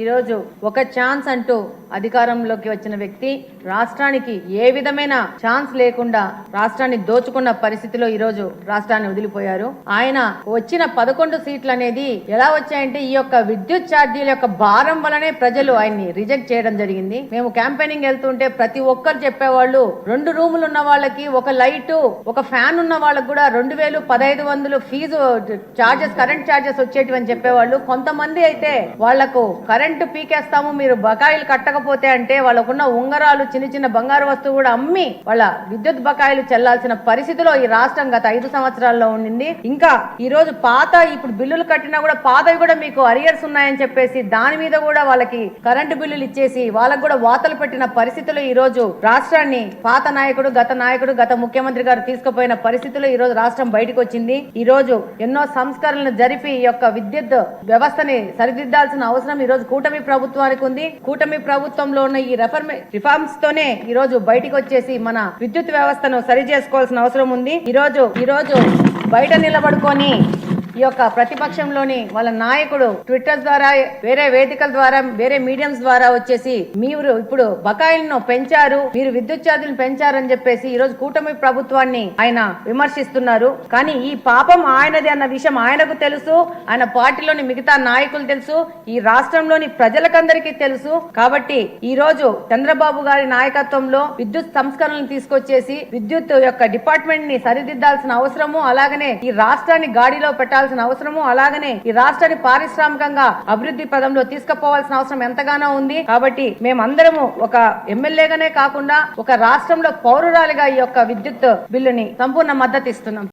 ఈరోజు ఒక ఛాన్స్ అంటూ అధికారంలోకి వచ్చిన వ్యక్తి రాష్ట్రానికి ఏ విధమైన ఛాన్స్ లేకుండా రాష్ట్రాన్ని దోచుకున్న పరిస్థితిలో ఈరోజు రాష్ట్రాన్ని వదిలిపోయారు. ఆయన వచ్చిన పదకొండు సీట్లు అనేది ఎలా వచ్చాయంటే ఈ యొక్క విద్యుత్ ఛార్జీల యొక్క భారం వలనే ప్రజలు ఆయన్ని రిజెక్ట్ చేయడం జరిగింది. మేము క్యాంపెయినింగ్ వెళ్తుంటే ప్రతి ఒక్కరు చెప్పేవాళ్ళు రెండు రూములు ఉన్న వాళ్ళకి ఒక లైట్ ఒక ఫ్యాన్ ఉన్న వాళ్ళకి కూడా రెండు వేలు పదహైదు వందలు ఫీజు చార్జెస్ కరెంట్ చార్జెస్ వచ్చేటివి అని చెప్పేవాళ్ళు. కొంతమంది అయితే వాళ్ళకు కరెంట్ పీకేస్తాము మీరు బకాయిలు కట్టకపోతే అంటే వాళ్ళకున్న ఉంగరాలు చిన్న చిన్న బంగారు వస్తువు కూడా అమ్మి వాళ్ళ విద్యుత్ బకాయిలు చెల్లాల్సిన పరిస్థితిలో ఈ రాష్ట్రం గత ఐదు సంవత్సరాల్లో ఉండింది. ఇంకా ఈ రోజు పాత ఇప్పుడు బిల్లులు కట్టినా కూడా పాతవి కూడా మీకు అరియర్స్ ఉన్నాయని చెప్పేసి దాని మీద కూడా వాళ్ళకి కరెంటు బిల్లులు ఇచ్చేసి వాళ్ళకు కూడా వాతలు పెట్టిన పరిస్థితులు ఈ రోజు రాష్ట్రాన్ని పాత నాయకుడు గత నాయకుడు గత ముఖ్యమంత్రి గారు తీసుకుపోయిన పరిస్థితులు ఈ రోజు రాష్ట్రం బయటకు వచ్చింది. ఈ రోజు ఎన్నో సంస్కరణలు జరిపి ఈ యొక్క విద్యుత్ వ్యవస్థని సరిదిద్దాల్సిన అవసరం ఈ రోజు కూటమి ప్రభుత్వానికి ఉంది. కూటమి ప్రభుత్వంలో ఉన్న ఈ రెఫర్మే రిఫార్మ్స్ తోనే ఈ రోజు బయటికి వచ్చేసి మన విద్యుత్ వ్యవస్థను సరి చేసుకోవాల్సిన అవసరం ఉంది. ఈ రోజు ఈ రోజు బయట నిలబడుకొని ఈ యొక్క ప్రతిపక్షంలోని వాళ్ళ నాయకుడు ట్విట్టర్ ద్వారా వేరే వేదికల ద్వారా వేరే మీడియంస్ ద్వారా వచ్చేసి మీరు ఇప్పుడు బకాయిలను పెంచారు మీరు విద్యుత్ ఛార్జీలు పెంచారని చెప్పేసి ఈ రోజు కూటమి ప్రభుత్వాన్ని ఆయన విమర్శిస్తున్నారు. కానీ ఈ పాపం ఆయనది అన్న విషయం ఆయనకు తెలుసు ఆయన పార్టీలోని మిగతా నాయకులు తెలుసు ఈ రాష్ట్రంలోని ప్రజలకందరికీ తెలుసు. కాబట్టి ఈ రోజు చంద్రబాబు గారి నాయకత్వంలో విద్యుత్ సంస్కరణలు తీసుకొచ్చేసి విద్యుత్ యొక్క డిపార్ట్మెంట్ని సరిదిద్దాల్సిన అవసరము అలాగనే ఈ రాష్ట్రాన్ని గాడిలో పెట్టాల్సిన అవసరము. అలాగనే ఈ రాష్ట్రాన్ని పారిశ్రామికంగా అభివృద్ధి పదంలో తీసుకుపోవాల్సిన అవసరం ఎంతగానో ఉంది. కాబట్టి మేమందరము ఒక ఎమ్మెల్యేగానే కాకుండా ఒక రాష్ట్రంలో పౌరురాలిగా ఈ యొక్క విద్యుత్ బిల్లుని సంపూర్ణ మద్దతు ఇస్తున్నాం.